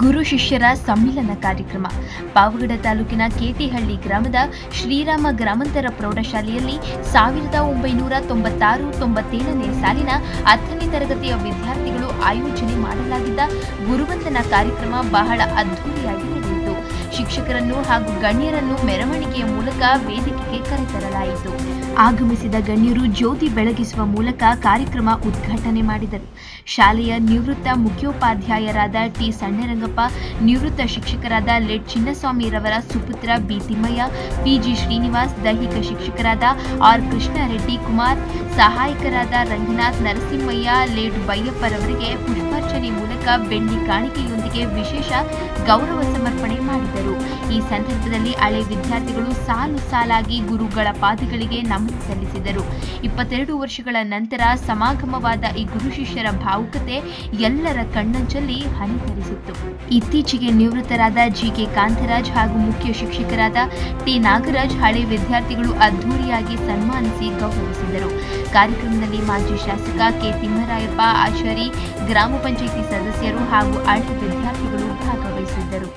ಗುರು ಶಿಷ್ಯರ ಸಮ್ಮಿಲನ ಕಾರ್ಯಕ್ರಮ. ಪಾವಗಡ ತಾಲೂಕಿನ ಕೆಟಿಹಳ್ಳಿ ಗ್ರಾಮದ ಶ್ರೀರಾಮ ಗ್ರಾಮಾಂತರ ಪ್ರೌಢಶಾಲೆಯಲ್ಲಿ ಸಾವಿರದ ಒಂಬೈನೂರ ತೊಂಬತ್ತಾರು, ತೊಂಬತ್ತೇಳನೇ ಸಾಲಿನ ಹತ್ತನೇ ತರಗತಿಯ ವಿದ್ಯಾರ್ಥಿಗಳು ಆಯೋಜನೆ ಮಾಡಲಾಗಿದ್ದ ಗುರುವಂದನಾ ಕಾರ್ಯಕ್ರಮ ಬಹಳ ಅದ್ಧೂರಿಯಾಗಿ ನಡೆಯಿತು. ಶಿಕ್ಷಕರನ್ನು ಹಾಗೂ ಗಣ್ಯರನ್ನು ಮೆರವಣಿಗೆಯ ಮೂಲಕ ವೇದಿಕೆಗೆ ಕರೆತರಲಾಯಿತು. ಆಗಮಿಸಿದ ಗಣ್ಯರು ಜ್ಯೋತಿ ಬೆಳಗಿಸುವ ಮೂಲಕ ಕಾರ್ಯಕ್ರಮ ಉದ್ಘಾಟನೆ ಮಾಡಿದರು. ಶಾಲೆಯ ನಿವೃತ್ತ ಮುಖ್ಯೋಪಾಧ್ಯಾಯರಾದ ಟಿ ಸಣ್ಣರಂಗಪ್ಪ, ನಿವೃತ್ತ ಶಿಕ್ಷಕರಾದ ಲೆಟ್ ಚಿನ್ನಸ್ವಾಮಿರವರ ಸುಪುತ್ರ ಬಿ ತಿಮ್ಮಯ್ಯ ಪಿಜಿ ಶ್ರೀನಿವಾಸ್, ದೈಹಿಕ ಶಿಕ್ಷಕರಾದ ಆರ್ ಕೃಷ್ಣಾರೆಡ್ಡಿ ಕುಮಾರ್, ಸಹಾಯಕರಾದ ರಂಗನಾಥ್ ನರಸಿಂಹಯ್ಯ, ಲೇಟ್ ಬೈಯಪ್ಪರವರಿಗೆ ಪುಷ್ಪಾರ್ಚನೆ ಮೂಲಕ ಬೆಳ್ಳಿ ಕಾಣಿಕೆಯೊಂದಿಗೆ ವಿಶೇಷ ಗೌರವ ಸಮರ್ಪಣೆ ಮಾಡಿದರು. ಈ ಸಂದರ್ಭದಲ್ಲಿ ಹಳೆ ವಿದ್ಯಾರ್ಥಿಗಳು ಸಾಲು ಸಾಲಾಗಿ ಗುರುಗಳ ಪಾದಗಳಿಗೆ ನಮನ ಸಲ್ಲಿಸಿದರು. ಇಪ್ಪತ್ತೆರಡು ವರ್ಷಗಳ ನಂತರ ಸಮಾಗಮವಾದ ಈ ಗುರು ಶಿಷ್ಯರ ಭಾವುಕತೆ ಎಲ್ಲರ ಕಣ್ಣಂಚಲ್ಲಿ ಹನಿತರಿಸಿತ್ತು ಇತ್ತೀಚೆಗೆ ನಿವೃತ್ತರಾದ ಜಿ ಕೆ ಕಾಂತರಾಜ್ ಹಾಗೂ ಮುಖ್ಯ ಶಿಕ್ಷಕರಾದ ಟಿ ನಾಗರಾಜ್ ಹಳೆ ವಿದ್ಯಾರ್ಥಿಗಳು ಅದ್ಧೂರಿಯಾಗಿ ಸನ್ಮಾನಿಸಿ ಗೌರವಿಸಿದರು. ಕಾರ್ಯಕ್ರಮದಲ್ಲಿ ಮಾಜಿ ಶಾಸಕ ಕೆ ತಿಮ್ಮರಾಯಪ್ಪ ಆಚಾರಿ ಗ್ರಾಮ ಪಂಚಾಯಿತಿ ಸದಸ್ಯರು ಹಾಗೂ ಆಡಳಿತ ವಿದ್ಯಾರ್ಥಿಗಳು ಭಾಗವಹಿಸಿದ್ದರು.